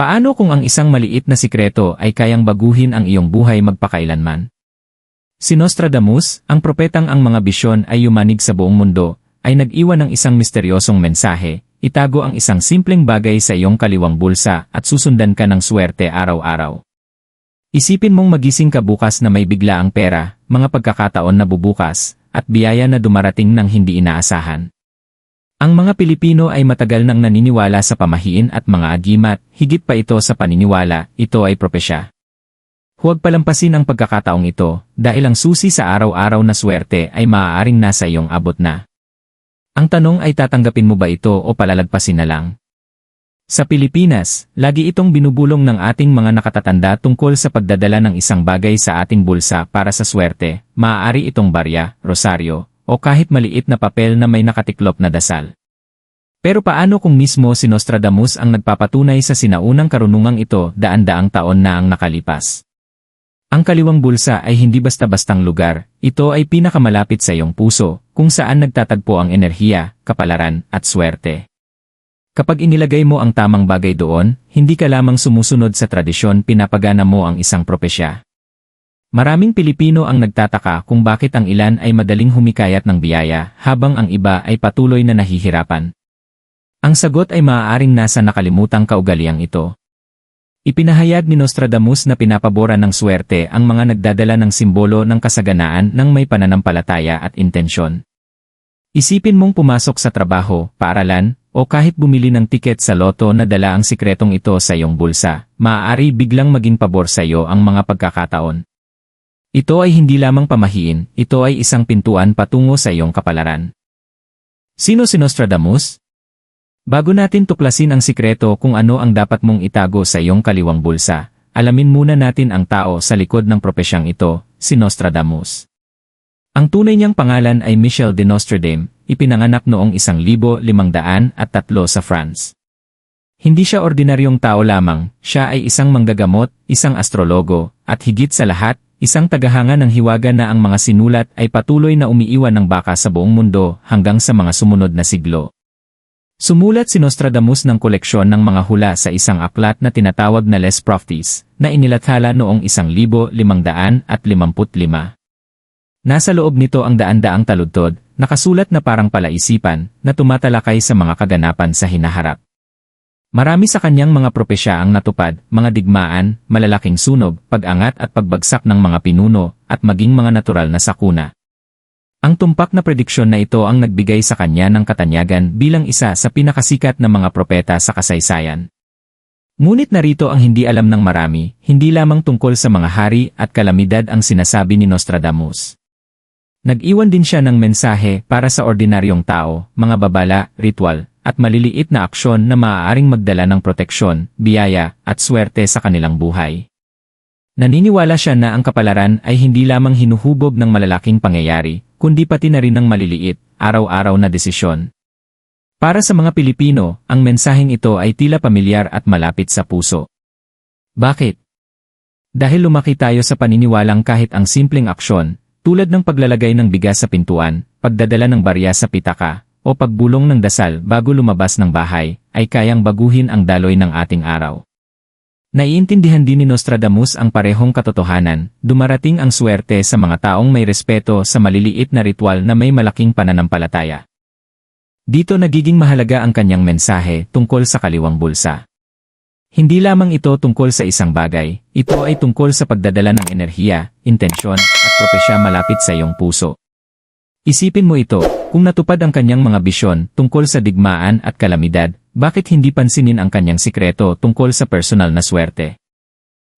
Paano kung ang isang maliit na sikreto ay kayang baguhin ang iyong buhay magpakailanman? Si Nostradamus, ang propetang ang mga bisyon ay yumanig sa buong mundo, ay nag-iwan ng isang misteryosong mensahe, itago ang isang simpleng bagay sa iyong kaliwang bulsa at susundan ka ng swerte araw-araw. Isipin mong magising ka bukas na may bigla ang pera, mga pagkakataon na bubukas, at biyaya na dumarating ng hindi inaasahan. Ang mga Pilipino ay matagal nang naniniwala sa pamahiin at mga agimat, higit pa ito sa paniniwala, ito ay propesya. Huwag palampasin ang pagkakataong ito, dahil ang susi sa araw-araw na swerte ay maaaring nasa iyong abot na. Ang tanong ay tatanggapin mo ba ito o palalagpasin na lang? Sa Pilipinas, lagi itong binubulong ng ating mga nakatatanda tungkol sa pagdadala ng isang bagay sa ating bulsa para sa swerte, maaari itong barya, rosaryo, o kahit maliit na papel na may nakatiklop na dasal. Pero paano kung mismo si Nostradamus ang nagpapatunay sa sinaunang karunungang ito daan-daang taon na ang nakalipas? Ang kaliwang bulsa ay hindi basta-bastang lugar, ito ay pinakamalapit sa iyong puso, kung saan nagtatagpo ang enerhiya, kapalaran, at swerte. Kapag inilagay mo ang tamang bagay doon, hindi ka lamang sumusunod sa tradisyon pinapagana mo ang isang propesya. Maraming Pilipino ang nagtataka kung bakit ang ilan ay madaling humikayat ng biyaya habang ang iba ay patuloy na nahihirapan. Ang sagot ay maaaring nasa nakalimutang kaugaliang ito. Ipinahayag ni Nostradamus na pinapaboran ng swerte ang mga nagdadala ng simbolo ng kasaganaan ng may pananampalataya at intensyon. Isipin mong pumasok sa trabaho, paaralan, o kahit bumili ng tiket sa loto na dala ang sikretong ito sa iyong bulsa, maaari biglang maging pabor sa iyo ang mga pagkakataon. Ito ay hindi lamang pamahiin, ito ay isang pintuan patungo sa iyong kapalaran. Sino si Nostradamus? Bago natin tuklasin ang sikreto kung ano ang dapat mong itago sa iyong kaliwang bulsa, alamin muna natin ang tao sa likod ng propesyang ito, si Nostradamus. Ang tunay niyang pangalan ay Michel de Nostradame, ipinanganak noong 1503 sa France. Hindi siya ordinaryong tao lamang, siya ay isang manggagamot, isang astrologo, at higit sa lahat, Isang tagahanga ng hiwaga na ang mga sinulat ay patuloy na umiiwan ng baka sa buong mundo hanggang sa mga sumunod na siglo. Sumulat si Nostradamus ng koleksyon ng mga hula sa isang aklat na tinatawag na Les Prophecies na inilathala noong 1555. Nasa loob nito ang daan-daang taludtod, nakasulat na parang palaisipan na tumatalakay sa mga kaganapan sa hinaharap. Marami sa kanyang mga propesya ang natupad, mga digmaan, malalaking sunog, pag-angat at pagbagsak ng mga pinuno, at maging mga natural na sakuna. Ang tumpak na prediksyon na ito ang nagbigay sa kanya ng katanyagan bilang isa sa pinakasikat na mga propeta sa kasaysayan. Ngunit narito ang hindi alam ng marami, hindi lamang tungkol sa mga hari at kalamidad ang sinasabi ni Nostradamus. Nag-iwan din siya ng mensahe para sa ordinaryong tao, mga babala, ritual, at maliliit na aksyon na maaaring magdala ng proteksyon, biyaya, at swerte sa kanilang buhay. Naniniwala siya na ang kapalaran ay hindi lamang hinuhubog ng malalaking pangyayari, kundi pati na rin ng maliliit, araw-araw na desisyon. Para sa mga Pilipino, ang mensaheng ito ay tila pamilyar at malapit sa puso. Bakit? Dahil lumaki tayo sa paniniwalang kahit ang simpleng aksyon, tulad ng paglalagay ng bigas sa pintuan, pagdadala ng barya sa pitaka, o pagbulong ng dasal bago lumabas ng bahay, ay kayang baguhin ang daloy ng ating araw. Naiintindihan din ni Nostradamus ang parehong katotohanan, dumarating ang swerte sa mga taong may respeto sa maliliit na ritual na may malaking pananampalataya. Dito nagiging mahalaga ang kanyang mensahe tungkol sa kaliwang bulsa. Hindi lamang ito tungkol sa isang bagay, ito ay tungkol sa pagdadala ng enerhiya, intensyon, at propesya malapit sa iyong puso. Isipin mo ito, kung natupad ang kanyang mga bisyon tungkol sa digmaan at kalamidad, bakit hindi pansinin ang kanyang sikreto tungkol sa personal na swerte?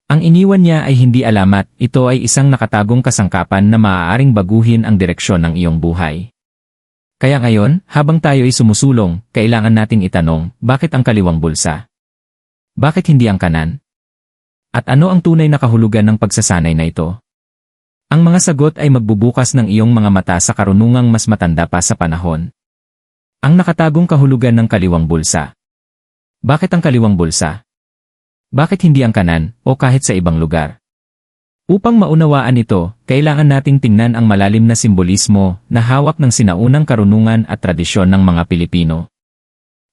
Ang iniwan niya ay hindi alamat, ito ay isang nakatagong kasangkapan na maaaring baguhin ang direksyon ng iyong buhay. Kaya ngayon, habang tayo ay sumusulong, kailangan nating itanong, bakit ang kaliwang bulsa? Bakit hindi ang kanan? At ano ang tunay na kahulugan ng pagsasanay na ito? Ang mga sagot ay magbubukas ng iyong mga mata sa karunungang mas matanda pa sa panahon. Ang nakatagong kahulugan ng kaliwang bulsa. Bakit ang kaliwang bulsa? Bakit hindi ang kanan o kahit sa ibang lugar? Upang maunawaan ito, kailangan nating tingnan ang malalim na simbolismo na hawak ng sinaunang karunungan at tradisyon ng mga Pilipino.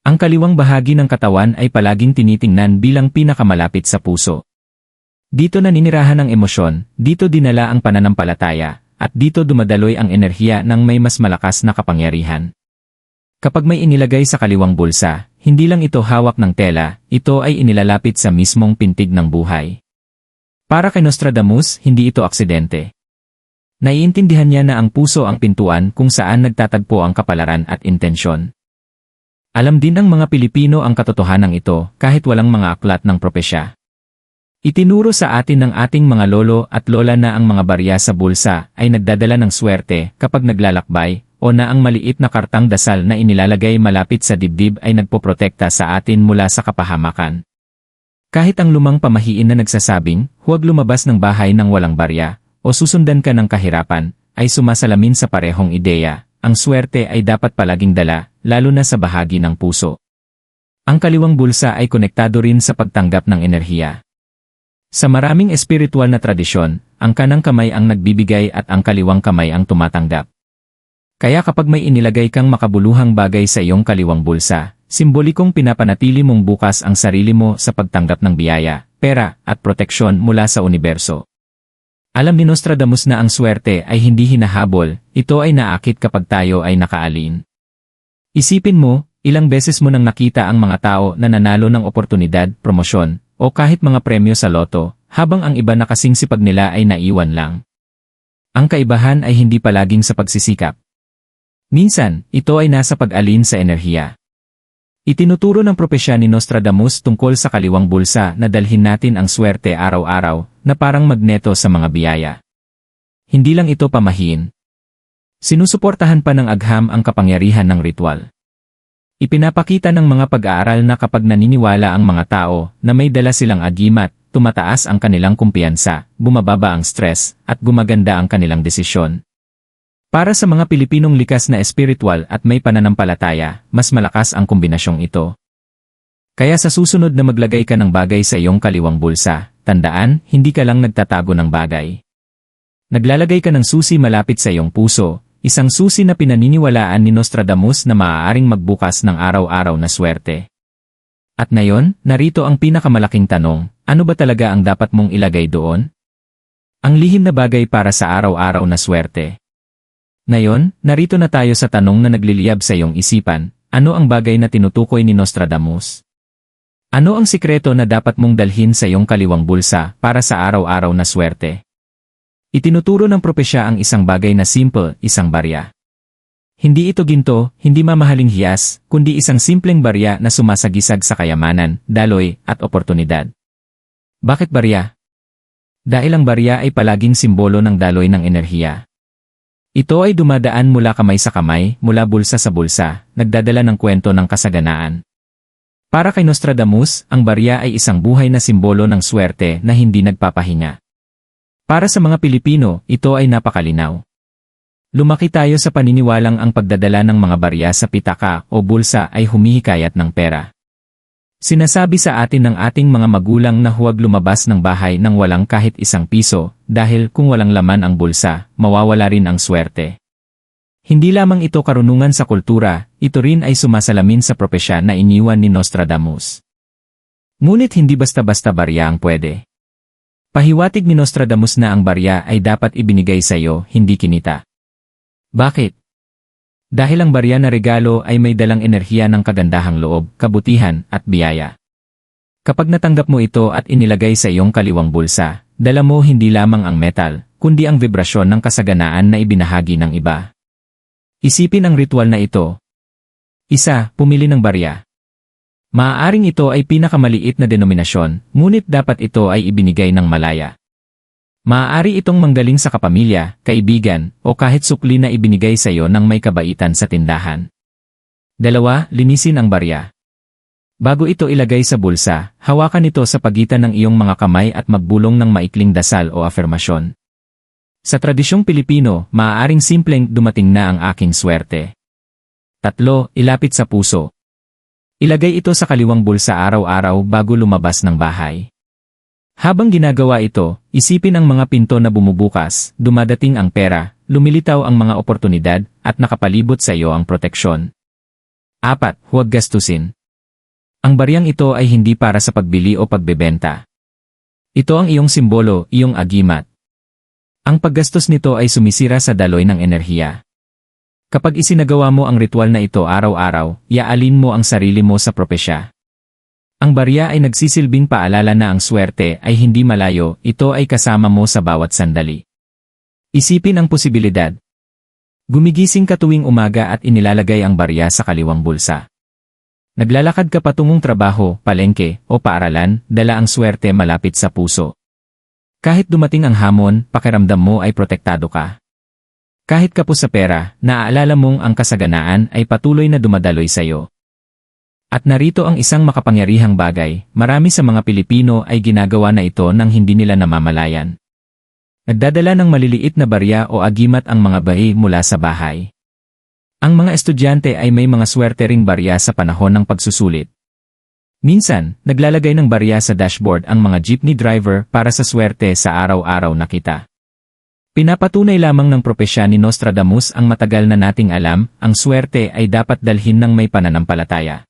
Ang kaliwang bahagi ng katawan ay palaging tinitingnan bilang pinakamalapit sa puso. Dito naninirahan ang emosyon, dito dinala ang pananampalataya, at dito dumadaloy ang enerhiya ng may mas malakas na kapangyarihan. Kapag may inilagay sa kaliwang bulsa, hindi lang ito hawak ng tela, ito ay inilalapit sa mismong pintig ng buhay. Para kay Nostradamus, hindi ito aksidente. Naiintindihan niya na ang puso ang pintuan kung saan nagtatagpo ang kapalaran at intensyon. Alam din ng mga Pilipino ang katotohanan ito kahit walang mga aklat ng propesya. Itinuro sa atin ng ating mga lolo at lola na ang mga barya sa bulsa ay nagdadala ng swerte kapag naglalakbay o na ang maliit na kartang dasal na inilalagay malapit sa dibdib ay nagpoprotekta sa atin mula sa kapahamakan. Kahit ang lumang pamahiin na nagsasabing, huwag lumabas ng bahay ng walang barya, o susundan ka ng kahirapan, ay sumasalamin sa parehong ideya, ang swerte ay dapat palaging dala, lalo na sa bahagi ng puso. Ang kaliwang bulsa ay konektado rin sa pagtanggap ng enerhiya. Sa maraming espiritual na tradisyon, ang kanang kamay ang nagbibigay at ang kaliwang kamay ang tumatanggap. Kaya kapag may inilagay kang makabuluhang bagay sa iyong kaliwang bulsa, simbolikong pinapanatili mong bukas ang sarili mo sa pagtanggap ng biyaya, pera, at proteksyon mula sa universo. Alam ni Nostradamus na ang swerte ay hindi hinahabol, ito ay naakit kapag tayo ay nakaalin. Isipin mo, ilang beses mo nang nakita ang mga tao na nanalo ng oportunidad, promosyon, o kahit mga premyo sa loto, habang ang iba nakasing sipag nila ay naiwan lang. Ang kaibahan ay hindi palaging sa pagsisikap. Minsan, ito ay nasa pag-alin sa enerhiya. Itinuturo ng propesya ni Nostradamus tungkol sa kaliwang bulsa na dalhin natin ang swerte araw-araw na parang magneto sa mga biyaya. Hindi lang ito pamahiin. Sinusuportahan pa ng agham ang kapangyarihan ng ritual. Ipinapakita ng mga pag-aaral na kapag naniniwala ang mga tao na may dala silang agimat, tumataas ang kanilang kumpiyansa, bumababa ang stress, at gumaganda ang kanilang desisyon. Para sa mga Pilipinong likas na espiritual at may pananampalataya, mas malakas ang kombinasyong ito. Kaya sa susunod na maglagay ka ng bagay sa iyong kaliwang bulsa, tandaan, hindi ka lang nagtatago ng bagay. Naglalagay ka ng susi malapit sa iyong puso, isang susi na pinaniniwalaan ni Nostradamus na maaaring magbukas ng araw-araw na swerte. At ngayon, narito ang pinakamalaking tanong, ano ba talaga ang dapat mong ilagay doon? Ang lihim na bagay para sa araw-araw na swerte. Ngayon, narito na tayo sa tanong na nagliliyab sa iyong isipan, ano ang bagay na tinutukoy ni Nostradamus? Ano ang sikreto na dapat mong dalhin sa iyong kaliwang bulsa para sa araw-araw na swerte? Itinuturo ng propesya ang isang bagay na simple, isang barya. Hindi ito ginto, hindi mamahaling hiyas, kundi isang simpleng barya na sumasagisag sa kayamanan, daloy, at oportunidad. Bakit barya? Dahil ang barya ay palaging simbolo ng daloy ng enerhiya. Ito ay dumadaan mula kamay sa kamay, mula bulsa sa bulsa, nagdadala ng kwento ng kasaganaan. Para kay Nostradamus, ang barya ay isang buhay na simbolo ng swerte na hindi nagpapahinga. Para sa mga Pilipino, ito ay napakalinaw. Lumaki tayo sa paniniwalang ang pagdadala ng mga barya sa pitaka o bulsa ay humihikayat ng pera. Sinasabi sa atin ng ating mga magulang na huwag lumabas ng bahay nang walang kahit isang piso, dahil kung walang laman ang bulsa, mawawala rin ang swerte. Hindi lamang ito karunungan sa kultura, ito rin ay sumasalamin sa propesya na iniwan ni Nostradamus. Ngunit hindi basta-basta barya ang pwede. Pahiwatig ni Nostradamus na ang barya ay dapat ibinigay sa iyo, hindi kinita. Bakit? Dahil ang barya na regalo ay may dalang enerhiya ng kagandahang loob, kabutihan, at biyaya. Kapag natanggap mo ito at inilagay sa iyong kaliwang bulsa, dala mo hindi lamang ang metal, kundi ang vibrasyon ng kasaganaan na ibinahagi ng iba. Isipin ang ritual na ito. Isa, pumili ng barya. Maaaring ito ay pinakamaliit na denominasyon, ngunit dapat ito ay ibinigay ng malaya. Maaari itong manggaling sa kapamilya, kaibigan, o kahit sukli na ibinigay sa iyo ng may kabaitan sa tindahan. Dalawa, linisin ang barya. Bago ito ilagay sa bulsa, hawakan ito sa pagitan ng iyong mga kamay at magbulong ng maikling dasal o afirmasyon. Sa tradisyong Pilipino, maaaring simpleng dumating na ang aking swerte. Tatlo, ilapit sa puso. Ilagay ito sa kaliwang bulsa araw-araw bago lumabas ng bahay. Habang ginagawa ito, isipin ang mga pinto na bumubukas, dumadating ang pera, lumilitaw ang mga oportunidad, at nakapalibot sa iyo ang proteksyon. Apat, huwag gastusin. Ang baryang ito ay hindi para sa pagbili o pagbebenta. Ito ang iyong simbolo, iyong agimat. Ang paggastos nito ay sumisira sa daloy ng enerhiya. Kapag isinagawa mo ang ritual na ito araw-araw, iaalin mo ang sarili mo sa propesya. Ang barya ay nagsisilbing paalala na ang swerte ay hindi malayo, ito ay kasama mo sa bawat sandali. Isipin ang posibilidad. Gumigising ka tuwing umaga at inilalagay ang barya sa kaliwang bulsa. Naglalakad ka patungong trabaho, palengke, o paaralan, dala ang swerte malapit sa puso. Kahit dumating ang hamon, pakiramdam mo ay protektado ka. Kahit kapos sa pera, naaalala mong ang kasaganaan ay patuloy na dumadaloy sa iyo. At narito ang isang makapangyarihang bagay, marami sa mga Pilipino ay ginagawa na ito nang hindi nila namamalayan. Nagdadala ng maliliit na barya o agimat ang mga bahi mula sa bahay. Ang mga estudyante ay may mga swerte ring barya sa panahon ng pagsusulit. Minsan, naglalagay ng barya sa dashboard ang mga jeepney driver para sa swerte sa araw-araw na kita. Pinapatunay lamang ng propesya ni Nostradamus ang matagal na nating alam, ang swerte ay dapat dalhin ng may pananampalataya.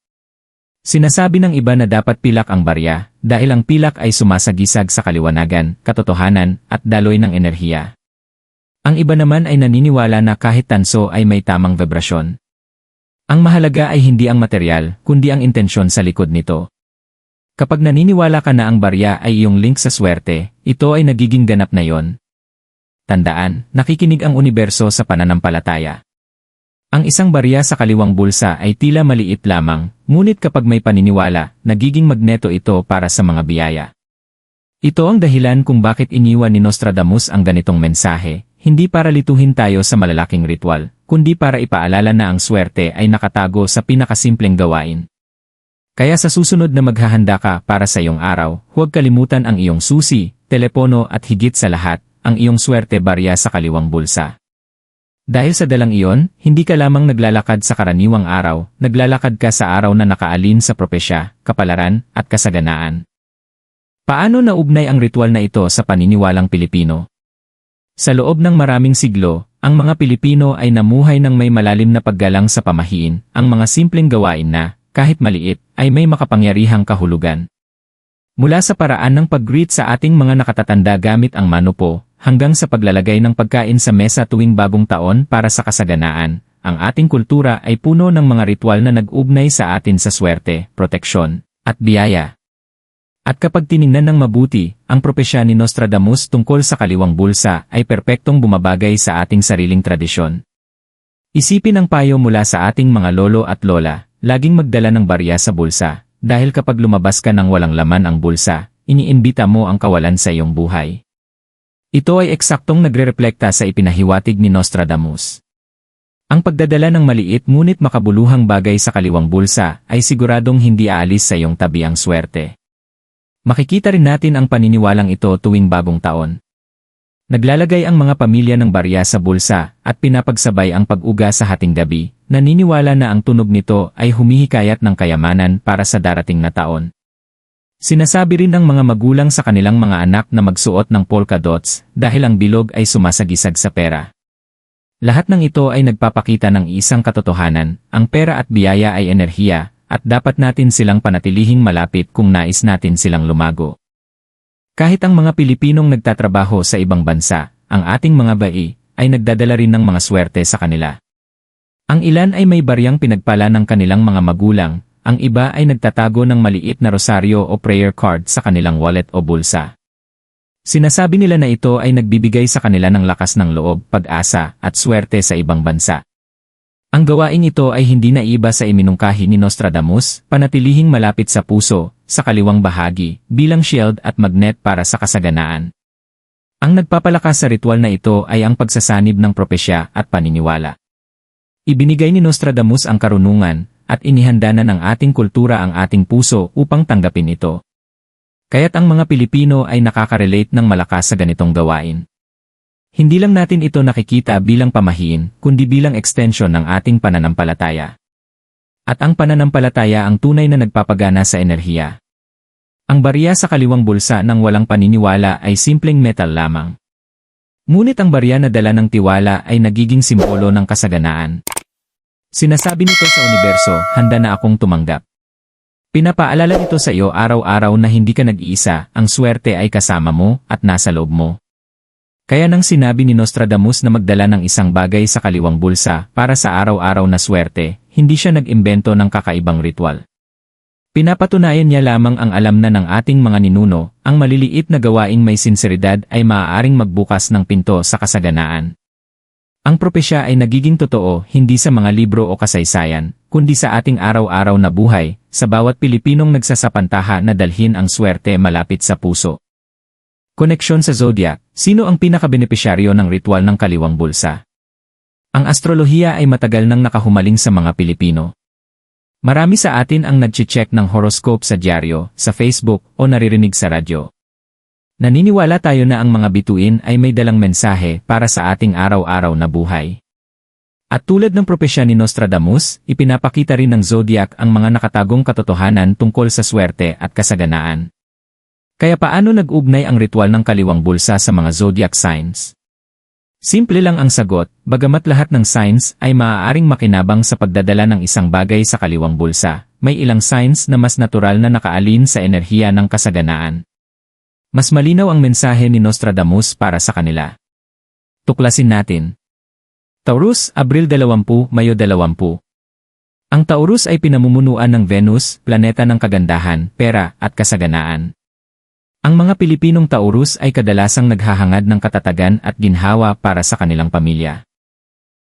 Sinasabi ng iba na dapat pilak ang barya, dahil ang pilak ay sumasagisag sa kaliwanagan, katotohanan, at daloy ng enerhiya. Ang iba naman ay naniniwala na kahit tanso ay may tamang vibrasyon. Ang mahalaga ay hindi ang material, kundi ang intensyon sa likod nito. Kapag naniniwala ka na ang barya ay iyong link sa swerte, ito ay nagiging ganap na yon. Tandaan, nakikinig ang universo sa pananampalataya. Ang isang barya sa kaliwang bulsa ay tila maliit lamang, ngunit kapag may paniniwala, nagiging magneto ito para sa mga biyaya. Ito ang dahilan kung bakit iniwan ni Nostradamus ang ganitong mensahe, hindi para lituhin tayo sa malalaking ritual, kundi para ipaalala na ang swerte ay nakatago sa pinakasimpleng gawain. Kaya sa susunod na maghahanda ka para sa iyong araw, huwag kalimutan ang iyong susi, telepono at higit sa lahat, ang iyong swerte barya sa kaliwang bulsa. Dahil sa dalang iyon, hindi ka lamang naglalakad sa karaniwang araw, naglalakad ka sa araw na nakaalin sa propesya, kapalaran, at kasaganaan. Paano naugnay ang ritual na ito sa paniniwalang Pilipino? Sa loob ng maraming siglo, ang mga Pilipino ay namuhay ng may malalim na paggalang sa pamahiin, ang mga simpleng gawain na, kahit maliit, ay may makapangyarihang kahulugan. Mula sa paraan ng pag-greet sa ating mga nakatatanda gamit ang manupo, hanggang sa paglalagay ng pagkain sa mesa tuwing bagong taon para sa kasaganaan, ang ating kultura ay puno ng mga ritual na nag-ugnay sa atin sa swerte, proteksyon, at biyaya. At kapag tiningnan ng mabuti, ang propesya ni Nostradamus tungkol sa kaliwang bulsa ay perpektong bumabagay sa ating sariling tradisyon. Isipin ang payo mula sa ating mga lolo at lola, laging magdala ng barya sa bulsa, dahil kapag lumabas ka ng walang laman ang bulsa, iniimbita mo ang kawalan sa iyong buhay. Ito ay eksaktong nagre-reflekta sa ipinahiwatig ni Nostradamus. Ang pagdadala ng maliit ngunit makabuluhang bagay sa kaliwang bulsa ay siguradong hindi aalis sa iyong tabi ang swerte. Makikita rin natin ang paniniwalang ito tuwing bagong taon. Naglalagay ang mga pamilya ng barya sa bulsa at pinapagsabay ang pag-uga sa hating gabi, naniniwala na ang tunog nito ay humihikayat ng kayamanan para sa darating na taon. Sinasabi rin ng mga magulang sa kanilang mga anak na magsuot ng polka dots dahil ang bilog ay sumasagisag sa pera. Lahat ng ito ay nagpapakita ng isang katotohanan, ang pera at biyaya ay enerhiya, at dapat natin silang panatilihing malapit kung nais natin silang lumago. Kahit ang mga Pilipinong nagtatrabaho sa ibang bansa, ang ating mga bai, ay nagdadala rin ng mga swerte sa kanila. Ang ilan ay may baryang pinagpala ng kanilang mga magulang, ang iba ay nagtatago ng maliit na rosaryo o prayer card sa kanilang wallet o bulsa. Sinasabi nila na ito ay nagbibigay sa kanila ng lakas ng loob, pag-asa, at swerte sa ibang bansa. Ang gawain ito ay hindi na iba sa iminungkahi ni Nostradamus, panatilihing malapit sa puso, sa kaliwang bahagi, bilang shield at magnet para sa kasaganaan. Ang nagpapalakas sa ritual na ito ay ang pagsasanib ng propesya at paniniwala. Ibinigay ni Nostradamus ang karunungan, at inihanda na ng ating kultura ang ating puso upang tanggapin ito. Kaya't ang mga Pilipino ay nakaka-relate ng malakas sa ganitong gawain. Hindi lang natin ito nakikita bilang pamahiin, kundi bilang extension ng ating pananampalataya. At ang pananampalataya ang tunay na nagpapagana sa enerhiya. Ang barya sa kaliwang bulsa ng walang paniniwala ay simpleng metal lamang. Ngunit ang barya na dala ng tiwala ay nagiging simbolo ng kasaganaan. Sinasabi nito sa universo, handa na akong tumanggap. Pinapaalala nito sa iyo araw-araw na hindi ka nag-iisa, ang swerte ay kasama mo at nasa loob mo. Kaya nang sinabi ni Nostradamus na magdala ng isang bagay sa kaliwang bulsa para sa araw-araw na swerte, hindi siya nag-imbento ng kakaibang ritual. Pinapatunayan niya lamang ang alam na ng ating mga ninuno, ang maliliit na gawaing may sinseridad ay maaaring magbukas ng pinto sa kasaganaan. Ang propesya ay nagiging totoo hindi sa mga libro o kasaysayan, kundi sa ating araw-araw na buhay, sa bawat Pilipinong nagsasapantaha na dalhin ang swerte malapit sa puso. Koneksyon sa zodiac, sino ang pinakabenepisyaryo ng ritual ng kaliwang bulsa? Ang astrolohiya ay matagal nang nakahumaling sa mga Pilipino. Marami sa atin ang nag-check ng horoscope sa dyaryo, sa Facebook, o naririnig sa radyo. Naniniwala tayo na ang mga bituin ay may dalang mensahe para sa ating araw-araw na buhay. At tulad ng propesya ni Nostradamus, ipinapakita rin ng zodiac ang mga nakatagong katotohanan tungkol sa swerte at kasaganaan. Kaya paano nag-ugnay ang ritual ng kaliwang bulsa sa mga zodiac signs? Simple lang ang sagot, bagamat lahat ng signs ay maaaring makinabang sa pagdadala ng isang bagay sa kaliwang bulsa, may ilang signs na mas natural na nakaalin sa enerhiya ng kasaganaan. Mas malinaw ang mensahe ni Nostradamus para sa kanila. Tuklasin natin. Taurus, Abril 20, Mayo 20. Ang Taurus ay pinamumunuan ng Venus, planeta ng kagandahan, pera, at kasaganaan. Ang mga Pilipinong Taurus ay kadalasang naghahangad ng katatagan at ginhawa para sa kanilang pamilya.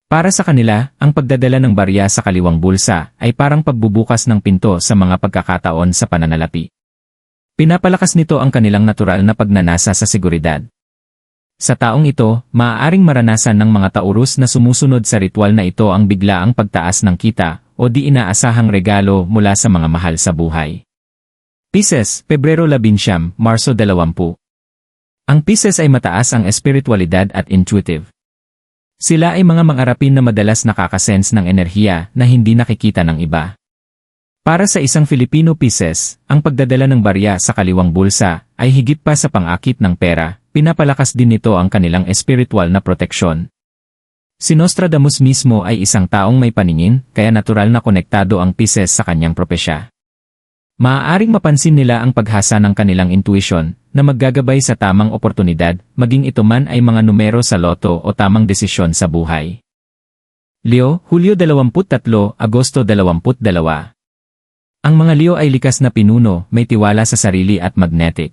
Para sa kanila, ang pagdadala ng barya sa kaliwang bulsa ay parang pagbubukas ng pinto sa mga pagkakataon sa pananalapi. Pinapalakas nito ang kanilang natural na pagnanasa sa seguridad. Sa taong ito, maaaring maranasan ng mga taurus na sumusunod sa ritual na ito ang biglaang pagtaas ng kita o di inaasahang regalo mula sa mga mahal sa buhay. Pisces, Pebrero 11, Marso 20. Ang Pisces ay mataas ang espiritualidad at intuitive. Sila ay mga mangarapin na madalas nakakasense ng enerhiya na hindi nakikita ng iba. Para sa isang Filipino Pisces, ang pagdadala ng barya sa kaliwang bulsa ay higit pa sa pangakit ng pera, pinapalakas din nito ang kanilang espiritual na proteksyon. Si Nostradamus mismo ay isang taong may paningin, kaya natural na konektado ang Pisces sa kanyang propesya. Maaaring mapansin nila ang paghasa ng kanilang intuition na maggagabay sa tamang oportunidad, maging ito man ay mga numero sa loto o tamang desisyon sa buhay. Leo, Hulyo 23, Agosto 22 ang mga Leo ay likas na pinuno, may tiwala sa sarili at magnetic.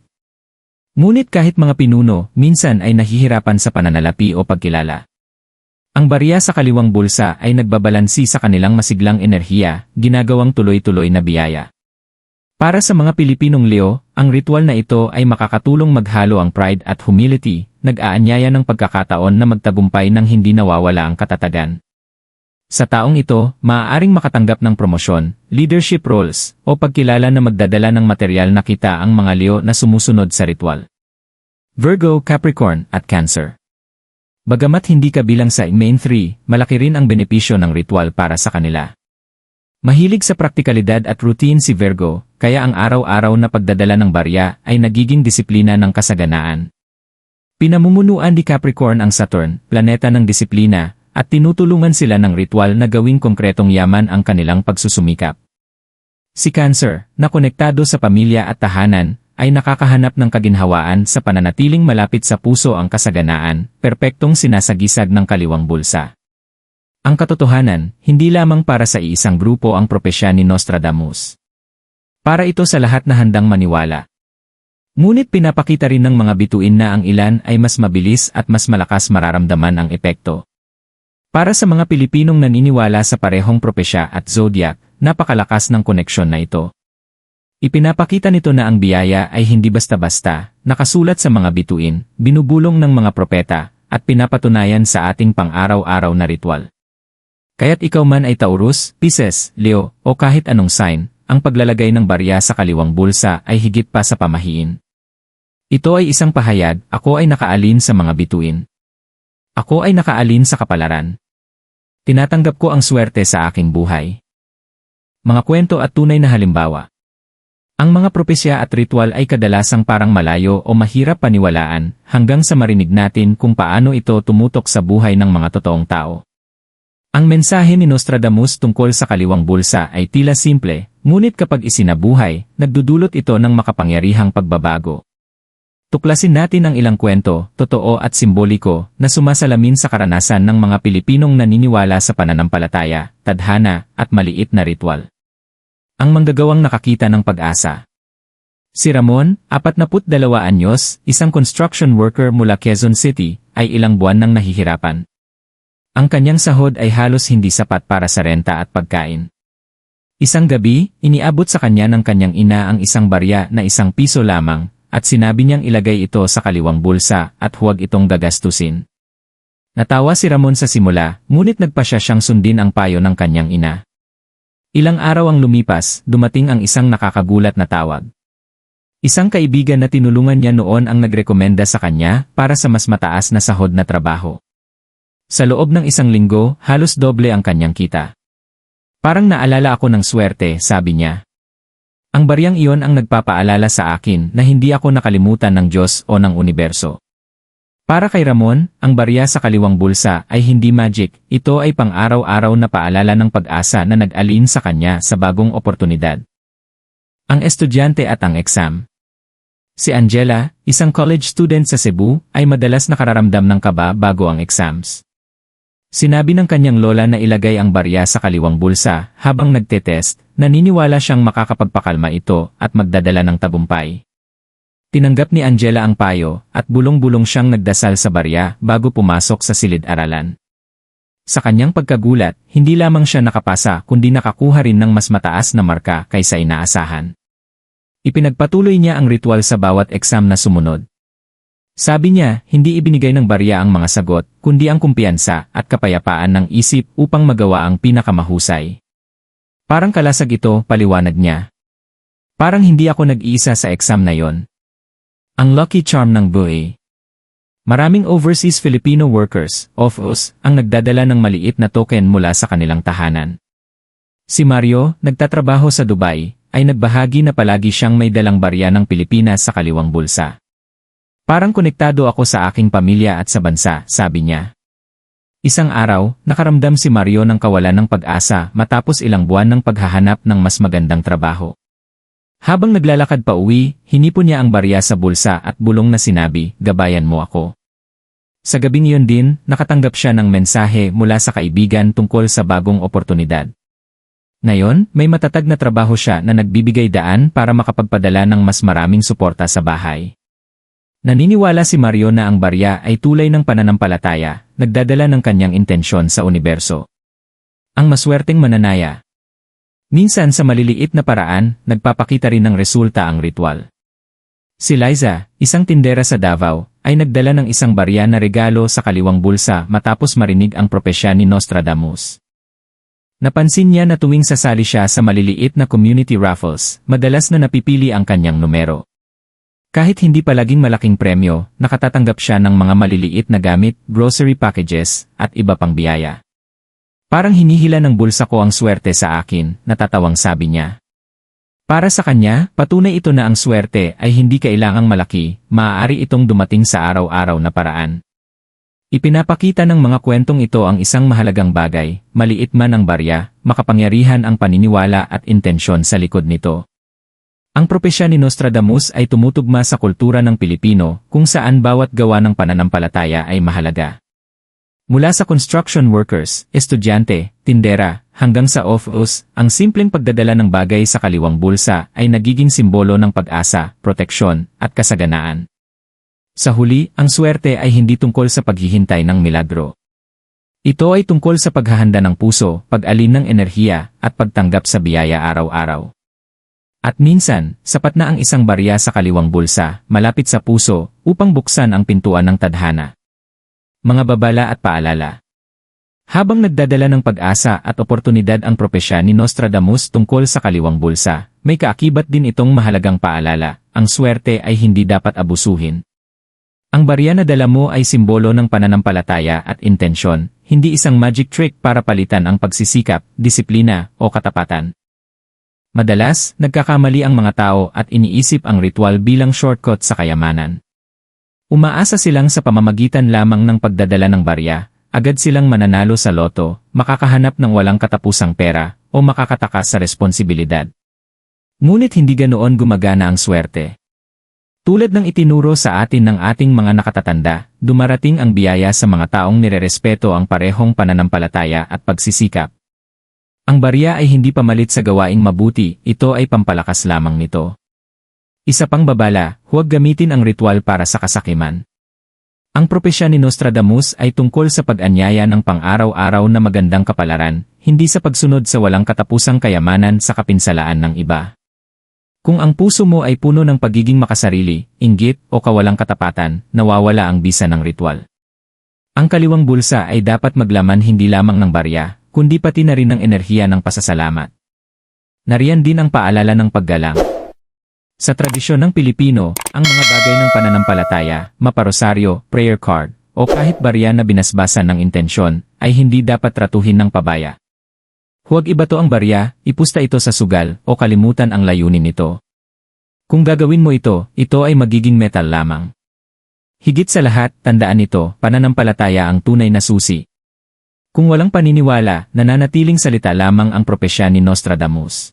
Ngunit kahit mga pinuno, minsan ay nahihirapan sa pananalapi o pagkilala. Ang barya sa kaliwang bulsa ay nagbabalansi sa kanilang masiglang enerhiya, ginagawang tuloy-tuloy na biyaya. Para sa mga Pilipinong Leo, ang ritual na ito ay makakatulong maghalo ang pride at humility, nag-aanyaya ng pagkakataon na magtagumpay ng hindi nawawala ang katatagan. Sa taong ito, maaaring makatanggap ng promosyon, leadership roles, o pagkilala na magdadala ng material na kita ang mga Leo na sumusunod sa ritual. Virgo, Capricorn, at Cancer. Bagamat hindi kabilang sa main 3, malaki rin ang benepisyo ng ritual para sa kanila. Mahilig sa praktikalidad at routine si Virgo, kaya ang araw-araw na pagdadala ng barya ay nagiging disiplina ng kasaganaan. Pinamumunuan ni Capricorn ang Saturn, planeta ng disiplina, at tinutulungan sila ng ritual na gawing konkretong yaman ang kanilang pagsusumikap. Si Cancer, na konektado sa pamilya at tahanan, ay nakakahanap ng kaginhawaan sa pananatiling malapit sa puso ang kasaganaan, perpektong sinasagisag ng kaliwang bulsa. Ang katotohanan, hindi lamang para sa iisang grupo ang propesya ni Nostradamus. Para ito sa lahat na handang maniwala. Ngunit pinapakita rin ng mga bituin na ang ilan ay mas mabilis at mas malakas mararamdaman ang epekto. Para sa mga Pilipinong naniniwala sa parehong propesya at zodiac, napakalakas ng koneksyon na ito. Ipinapakita nito na ang biyaya ay hindi basta-basta, nakasulat sa mga bituin, binubulong ng mga propeta, at pinapatunayan sa ating pang-araw-araw na ritual. Kaya't ikaw man ay Taurus, Pisces, Leo, o kahit anong sign, ang paglalagay ng barya sa kaliwang bulsa ay higit pa sa pamahiin. Ito ay isang pahayag, ako ay nakaalin sa mga bituin. Ako ay nakaalin sa kapalaran. Tinatanggap ko ang swerte sa aking buhay. Mga kwento at tunay na halimbawa. Ang mga propesya at ritual ay kadalasang parang malayo o mahirap paniwalaan hanggang sa marinig natin kung paano ito tumutok sa buhay ng mga totoong tao. Ang mensahe ni Nostradamus tungkol sa kaliwang bulsa ay tila simple, ngunit kapag isinabuhay, nagdudulot ito ng makapangyarihang pagbabago. Tuklasin natin ang ilang kwento, totoo at simboliko, na sumasalamin sa karanasan ng mga Pilipinong naniniwala sa pananampalataya, tadhana, at maliit na ritual. Ang manggagawang nakakita ng pag-asa. Si Ramon, 42 anyos, isang construction worker mula Quezon City, ay ilang buwan nang nahihirapan. Ang kanyang sahod ay halos hindi sapat para sa renta at pagkain. Isang gabi, iniabot sa kanya ng kanyang ina ang isang barya na isang piso lamang, at sinabi niyang ilagay ito sa kaliwang bulsa at huwag itong gagastusin. Natawa si Ramon sa simula, ngunit nagpa siya siyang sundin ang payo ng kanyang ina. Ilang araw ang lumipas, dumating ang isang nakakagulat na tawag. Isang kaibigan na tinulungan niya noon ang nagrekomenda sa kanya para sa mas mataas na sahod na trabaho. Sa loob ng isang linggo, halos doble ang kanyang kita. Parang naalala ako ng swerte, sabi niya. Ang baryang iyon ang nagpapaalala sa akin na hindi ako nakalimutan ng Diyos o ng universo. Para kay Ramon, ang barya sa kaliwang bulsa ay hindi magic, ito ay pang-araw-araw na paalala ng pag-asa na nag-alin sa kanya sa bagong oportunidad. Ang estudyante at ang exam. Si Angela, isang college student sa Cebu, ay madalas nakararamdam ng kaba bago ang exams. Sinabi ng kanyang lola na ilagay ang barya sa kaliwang bulsa habang nagtetest, naniniwala siyang makakapagpakalma ito at magdadala ng tabumpay. Tinanggap ni Angela ang payo at bulong-bulong siyang nagdasal sa barya bago pumasok sa silid-aralan. Sa kanyang pagkagulat, hindi lamang siya nakapasa kundi nakakuha rin ng mas mataas na marka kaysa inaasahan. Ipinagpatuloy niya ang ritual sa bawat exam na sumunod. Sabi niya, hindi ibinigay ng barya ang mga sagot, kundi ang kumpiyansa at kapayapaan ng isip upang magawa ang pinakamahusay. Parang kalasag ito, paliwanag niya. Parang hindi ako nag-iisa sa exam na yon. Ang lucky charm ng buhay. Maraming overseas Filipino workers, OFOs, ang nagdadala ng maliit na token mula sa kanilang tahanan. Si Mario, nagtatrabaho sa Dubai, ay nagbahagi na palagi siyang may dalang barya ng Pilipinas sa kaliwang bulsa. Parang konektado ako sa aking pamilya at sa bansa, sabi niya. Isang araw, nakaramdam si Mario ng kawalan ng pag-asa matapos ilang buwan ng paghahanap ng mas magandang trabaho. Habang naglalakad pa uwi, hinipon niya ang barya sa bulsa at bulong na sinabi, gabayan mo ako. Sa gabing iyon din, nakatanggap siya ng mensahe mula sa kaibigan tungkol sa bagong oportunidad. Ngayon, may matatag na trabaho siya na nagbibigay daan para makapagpadala ng mas maraming suporta sa bahay. Naniniwala si Mario na ang barya ay tulay ng pananampalataya, nagdadala ng kanyang intensyon sa universo. Ang maswerteng mananaya. Minsan sa maliliit na paraan, nagpapakita rin ng resulta ang ritual. Si Liza, isang tindera sa Davao, ay nagdala ng isang barya na regalo sa kaliwang bulsa matapos marinig ang propesya ni Nostradamus. Napansin niya na tuwing sasali siya sa maliliit na community raffles, madalas na napipili ang kanyang numero. Kahit hindi palaging malaking premyo, nakatatanggap siya ng mga maliliit na gamit, grocery packages, at iba pang biyaya. Parang hinihila ng bulsa ko ang swerte sa akin, natatawang sabi niya. Para sa kanya, patunay ito na ang swerte ay hindi kailangang malaki, maaari itong dumating sa araw-araw na paraan. Ipinapakita ng mga kwentong ito ang isang mahalagang bagay, maliit man ang barya, makapangyarihan ang paniniwala at intensyon sa likod nito. Ang propesya ni Nostradamus ay tumutugma sa kultura ng Pilipino kung saan bawat gawa ng pananampalataya ay mahalaga. Mula sa construction workers, estudyante, tindera, hanggang sa OFOs, ang simpleng pagdadala ng bagay sa kaliwang bulsa ay nagiging simbolo ng pag-asa, proteksyon, at kasaganaan. Sa huli, ang swerte ay hindi tungkol sa paghihintay ng milagro. Ito ay tungkol sa paghahanda ng puso, pag-alin ng enerhiya, at pagtanggap sa biyaya araw-araw. At minsan, sapat na ang isang barya sa kaliwang bulsa, malapit sa puso, upang buksan ang pintuan ng tadhana. Mga babala at paalala. Habang nagdadala ng pag-asa at oportunidad ang propesya ni Nostradamus tungkol sa kaliwang bulsa, may kaakibat din itong mahalagang paalala, ang swerte ay hindi dapat abusuhin. Ang barya na dala mo ay simbolo ng pananampalataya at intensyon, hindi isang magic trick para palitan ang pagsisikap, disiplina, o katapatan. Madalas, nagkakamali ang mga tao at iniisip ang ritual bilang shortcut sa kayamanan. Umaasa silang sa pamamagitan lamang ng pagdadala ng barya, agad silang mananalo sa loto, makakahanap ng walang katapusang pera, o makakatakas sa responsibilidad. Ngunit hindi ganoon gumagana ang swerte. Tulad ng itinuro sa atin ng ating mga nakatatanda, dumarating ang biyaya sa mga taong nirerespeto ang parehong pananampalataya at pagsisikap. Ang barya ay hindi pamalit sa gawaing mabuti, ito ay pampalakas lamang nito. Isa pang babala, huwag gamitin ang ritual para sa kasakiman. Ang propesya ni Nostradamus ay tungkol sa pag-anyaya ng pang-araw-araw na magandang kapalaran, hindi sa pagsunod sa walang katapusang kayamanan sa kapinsalaan ng iba. Kung ang puso mo ay puno ng pagiging makasarili, inggit o kawalang katapatan, nawawala ang bisa ng ritual. Ang kaliwang bulsa ay dapat maglaman hindi lamang ng barya, kundi pati na rin ng enerhiya ng pasasalamat. Nariyan din ang paalala ng paggalang. Sa tradisyon ng Pilipino, ang mga bagay ng pananampalataya, maparosaryo, prayer card, o kahit barya na binasbasan ng intensyon, ay hindi dapat tratuhin ng pabaya. Huwag ibato ang barya, ipusta ito sa sugal, o kalimutan ang layunin nito. Kung gagawin mo ito, ito ay magiging metal lamang. Higit sa lahat, tandaan ito, pananampalataya ang tunay na susi, kung walang paniniwala, nananatiling salita lamang ang propesya ni Nostradamus.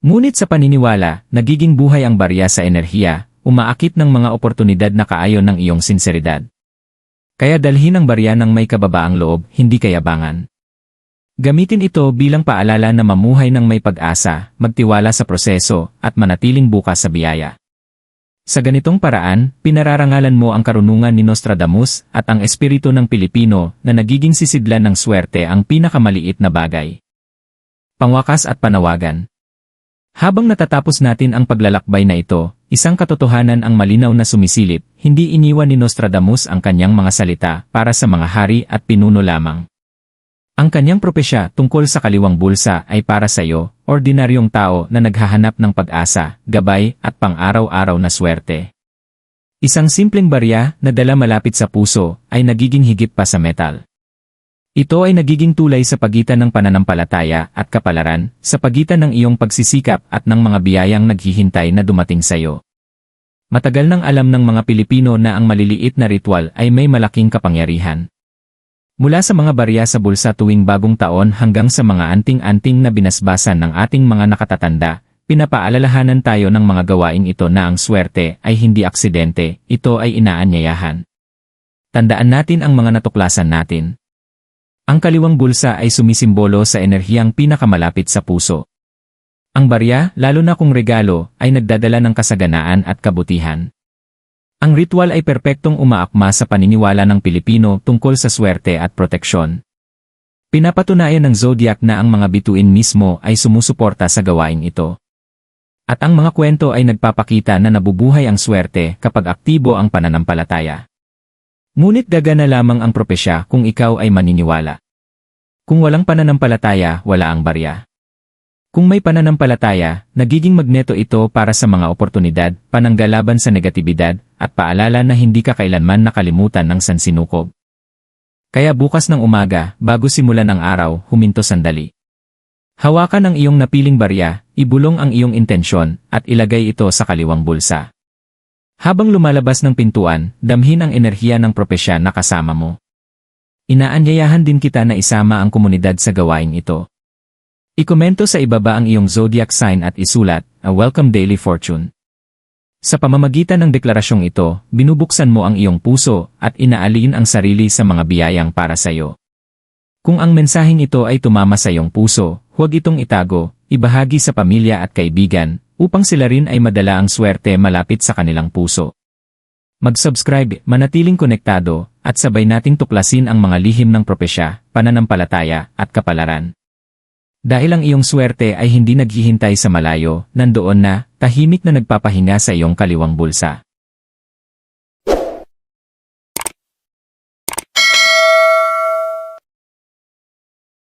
Ngunit sa paniniwala, nagiging buhay ang barya sa enerhiya, umaakit ng mga oportunidad na kaayon ng iyong sinseridad. Kaya dalhin ang barya ng may kababaang loob, hindi kayabangan. Gamitin ito bilang paalala na mamuhay ng may pag-asa, magtiwala sa proseso, at manatiling bukas sa biyaya. Sa ganitong paraan, pinararangalan mo ang karunungan ni Nostradamus at ang espiritu ng Pilipino na nagiging sisidlan ng swerte ang pinakamaliit na bagay. Pangwakas at panawagan Habang natatapos natin ang paglalakbay na ito, isang katotohanan ang malinaw na sumisilip, hindi iniwan ni Nostradamus ang kanyang mga salita para sa mga hari at pinuno lamang. Ang kanyang propesya tungkol sa kaliwang bulsa ay para sa iyo, ordinaryong tao na naghahanap ng pag-asa, gabay, at pang-araw-araw na swerte. Isang simpleng barya na dala malapit sa puso ay nagiging higit pa sa metal. Ito ay nagiging tulay sa pagitan ng pananampalataya at kapalaran, sa pagitan ng iyong pagsisikap at ng mga biyayang naghihintay na dumating sa iyo. Matagal nang alam ng mga Pilipino na ang maliliit na ritual ay may malaking kapangyarihan. Mula sa mga barya sa bulsa tuwing bagong taon hanggang sa mga anting-anting na binasbasan ng ating mga nakatatanda, pinapaalalahanan tayo ng mga gawaing ito na ang swerte ay hindi aksidente, ito ay inaanyayahan. Tandaan natin ang mga natuklasan natin. Ang kaliwang bulsa ay sumisimbolo sa enerhiyang pinakamalapit sa puso. Ang barya, lalo na kung regalo, ay nagdadala ng kasaganaan at kabutihan. Ang ritual ay perpektong umaakma sa paniniwala ng Pilipino tungkol sa swerte at proteksyon. Pinapatunayan ng zodiac na ang mga bituin mismo ay sumusuporta sa gawain ito. At ang mga kwento ay nagpapakita na nabubuhay ang swerte kapag aktibo ang pananampalataya. Ngunit gagana lamang ang propesya kung ikaw ay maniniwala. Kung walang pananampalataya, wala ang barya. Kung may pananampalataya, nagiging magneto ito para sa mga oportunidad, pananggalaban sa negatibidad, at paalala na hindi ka kailanman nakalimutan ng sansinukob. Kaya bukas ng umaga, bago simulan ang araw, huminto sandali. Hawakan ang iyong napiling barya, ibulong ang iyong intensyon, at ilagay ito sa kaliwang bulsa. Habang lumalabas ng pintuan, damhin ang enerhiya ng propesya na kasama mo. Inaanyayahan din kita na isama ang komunidad sa gawain ito. Ikomento sa ibaba ang iyong zodiac sign at isulat, a welcome daily fortune. Sa pamamagitan ng deklarasyong ito, binubuksan mo ang iyong puso at inaalin ang sarili sa mga biyayang para sa iyo. Kung ang mensaheng ito ay tumama sa iyong puso, huwag itong itago, ibahagi sa pamilya at kaibigan, upang sila rin ay madala ang swerte malapit sa kanilang puso. Mag-subscribe, manatiling konektado, at sabay nating tuklasin ang mga lihim ng propesya, pananampalataya, at kapalaran. Dahil ang iyong swerte ay hindi naghihintay sa malayo, nandoon na, tahimik na nagpapahinga sa iyong kaliwang bulsa.